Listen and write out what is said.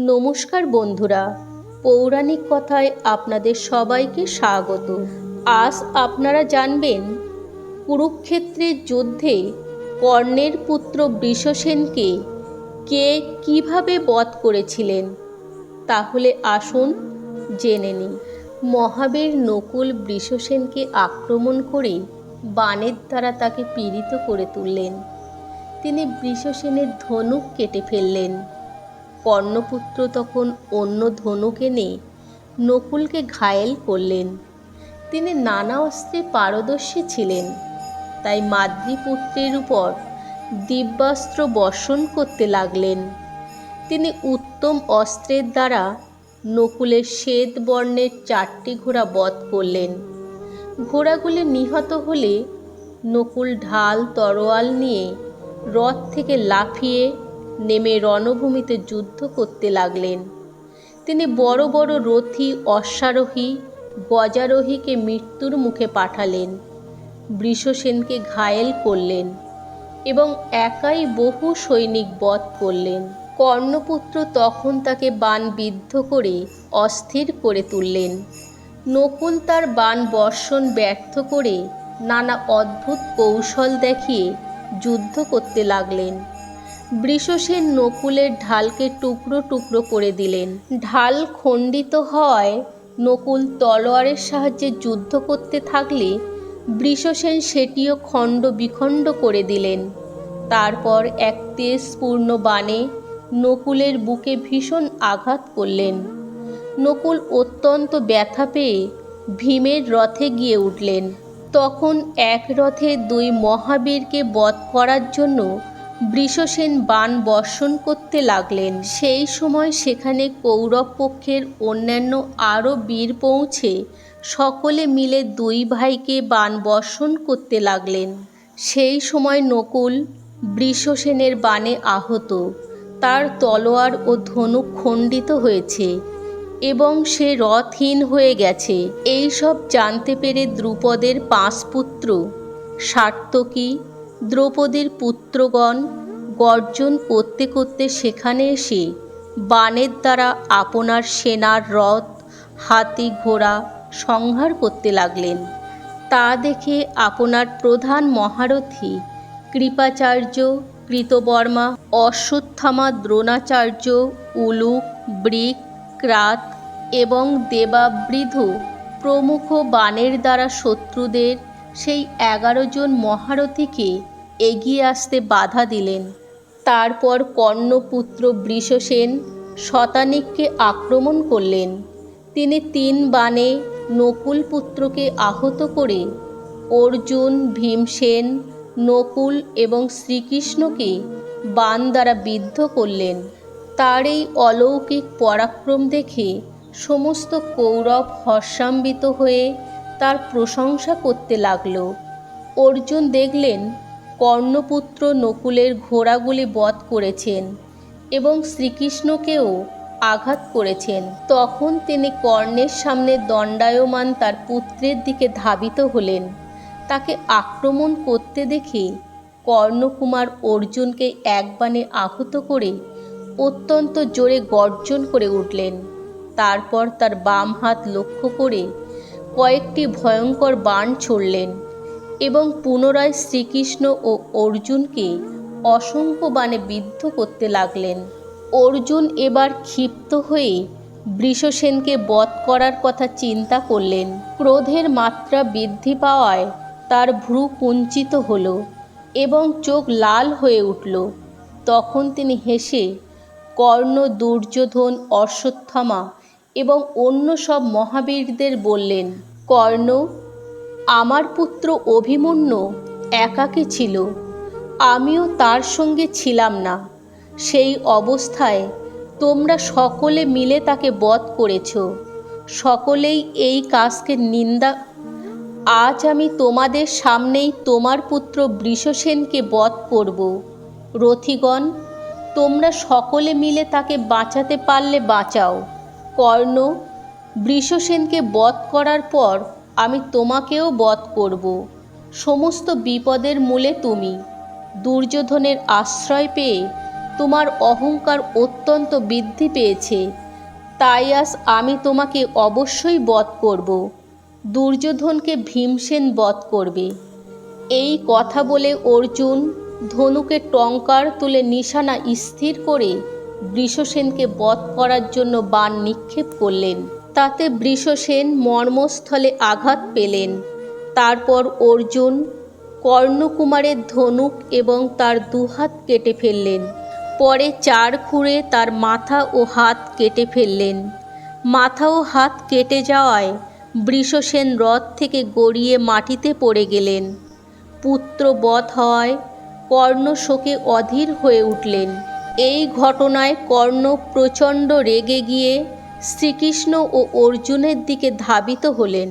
নমস্কার বন্ধুরা, পৌরাণিক কথায় আপনাদের সবাইকে স্বাগত। আজ আপনারা জানবেন, কুরুক্ষেত্রের যুদ্ধে কর্ণের পুত্র বৃষসেনকে কে কীভাবে বধ করেছিলেন? তাহলে আসুন জেনে নিই। মহাবীর নকুল বৃষসেনকে আক্রমণ করে বাণের দ্বারা তাকে পীড়িত করে তুললেন। তিনি বৃষসেনের ধনুক কেটে ফেললেন। কর্ণপুত্র তখন অন্য ধনুক এনে নকুলকে ঘায়েল করলেন। তিনি নানা অস্ত্রে পারদর্শী ছিলেন। তাই মাতৃপুত্রের উপর দিব্যাস্ত্র বর্ষণ করতে লাগলেন। তিনি উত্তম অস্ত্রের দ্বারা নকুলের শ্বেত বর্ণের চারটি ঘোড়া বধ করলেন। ঘোড়াগুলি নিহত হলে নকুল ঢাল তরোয়াল নিয়ে রথ থেকে লাফিয়ে নেমে রণভূমিতে যুদ্ধ করতে লাগলেন। তিনি বড় বড় রথী, অশ্বারোহী গজারোহীকে মৃত্যুর মুখে পাঠালেন। বৃষসেনকে ঘায়েল করলেন এবং একাই বহু সৈনিক বধ করলেন। কর্ণপুত্র তখন তাকে বান বিদ্ধ করে অস্থির করে তুললেন। নকুল তার বান বর্ষণ ব্যর্থ করে নানা অদ্ভুত কৌশল দেখিয়ে যুদ্ধ করতে লাগলেন। বৃষসেন নকুলের ঢালকে টুকরো টুকরো করে দিলেন। ঢাল খণ্ডিত হয়, নকুল তলোয়ারের সাহায্যে যুদ্ধ করতে থাকলে বৃষসেন সেটিও খণ্ড বিখণ্ড করে দিলেন। তারপর এক তেজপূর্ণ বাণে নকুলের বুকে ভীষণ আঘাত করলেন। নকুল অত্যন্ত ব্যথা পেয়ে ভীমের রথে গিয়ে উঠলেন। তখন এক রথে দুই মহাবীরকে বধ করার জন্য বৃষসেন বাণ বর্ষণ করতে লাগলেন। সেই সময় সেখানে কৌরব পক্ষের অন্যান্য আরও বীর পৌঁছে সকলে মিলে দুই ভাইকে বাণ বর্ষণ করতে লাগলেন। সেই সময় নকুল বৃষসেনের বাণে আহত। তার তলোয়ার ও ধনুক খণ্ডিত হয়েছে এবং সে রথহীন হয়ে গেছে। এই সব জানতে পেরে দ্রুপদের পাঁচ পুত্র সার্তকী দ্রৌপদীর পুত্রগণ গর্জন করতে করতে সেখানে এসে বাণের দ্বারা আপনার সেনার রথ, হাতি ঘোড়া সংহার করতে লাগলেন। তা দেখে আপনার প্রধান মহারথী কৃপাচার্য কৃতবর্মা, অশ্বত্থামা দ্রোণাচার্য, উলুক, ব্রিক, ক্রাত এবং দেবাবৃধ প্রমুখ বাণের দ্বারা শত্রুদের সেই এগারো জন মহারথীকে এগিয়ে আসতে বাধা দিলেন। তারপর কর্ণপুত্র বৃষসেন শতানিককে আক্রমণ করলেন। তিনি তিন বাণে নকুল পুত্রকে আহত করে অর্জুন, ভীমসেন, নকুল এবং শ্রীকৃষ্ণকে বান দ্বারা বিদ্ধ করলেন। তার এই অলৌকিক পরাক্রম দেখে সমস্ত কৌরব হর্ষান্বিত হয়ে তার প্রশংসা করতে লাগল। অর্জুন দেখলেন, কর্ণপুত্র নকুলের ঘোড়াগুলি বধ করেছেন এবং শ্রীকৃষ্ণকেও আঘাত করেছেন। তখন তিনি কর্ণের সামনে দণ্ডায়মান তার পুত্রের দিকে ধাবিত হলেন। তাকে আক্রমণ করতে দেখে কর্ণকুমার অর্জুনকে এক একবানে আহত করে অত্যন্ত জোরে গর্জন করে উঠলেন। তারপর তার বাম হাত লক্ষ্য করে কয়েকটি ভয়ঙ্কর বাণ ছড়লেন এবং পুনরায় শ্রীকৃষ্ণ ও অর্জুনকে অসংখ্য বাণে বিদ্ধ করতে লাগলেন। অর্জুন এবার ক্ষিপ্ত হয়ে বৃষসেনকে বধ করার কথা চিন্তা করলেন। ক্রোধের মাত্রা বৃদ্ধি পাওয়ায় তার ভ্রু কুঞ্চিত হল এবং চোখ লাল হয়ে উঠল। তখন তিনি হেসে, কর্ণ, দুর্যোধন, অশ্বত্থামা এবং অন্য সব মহাবীরদের বললেন কর্ণ, আমার পুত্র অভিমন্যু একাকী ছিল। আমিও তার সঙ্গে ছিলাম না। সেই অবস্থায় তোমরা সকলে মিলে তাকে বধ করেছ। সকলেই এই কাজকে নিন্দা, আজ আমি তোমাদের সামনেই তোমার পুত্র বৃষসেনকে বধ করব। রথিগণ, তোমরা সকলে মিলে তাকে বাঁচাতে পারলে বাঁচাও। কর্ণ বৃষসেনকে বধ করার পর আমি তোমাকেও বধ করব। সমস্ত বিপদের মূলে তুমি। দুর্যোধনের আশ্রয় পেয়ে তোমার অহংকার অত্যন্ত বৃদ্ধি পেয়েছে। তাই আজ আমি তোমাকে অবশ্যই বধ করব। দুর্যোধনকে ভীমসেন বধ করবে। এই কথা বলে অর্জুন ধনুকে টঙ্কার তুলে নিশানা স্থির করে বৃষসেনকে বধ করার জন্য বাণ নিক্ষেপ করলেন। তাতে বৃষসেন মর্মস্থলে আঘাত পেলেন। তারপর অর্জুন, কর্ণকুমারের ধনুক এবং তার দুহাত কেটে ফেললেন। পরে চার খুঁড়ে তার মাথা ও হাত কেটে ফেললেন। মাথা ও হাত কেটে যাওয়ায় বৃষসেন রথ থেকে গড়িয়ে মাটিতে পড়ে গেলেন। পুত্র বধ হওয়ায় কর্ণ শোকে অধীর হয়ে উঠলেন। এই ঘটনায় কর্ণ প্রচণ্ড রেগে গিয়ে শ্রীকৃষ্ণ ও অর্জুনের দিকে ধাবিত হলেন।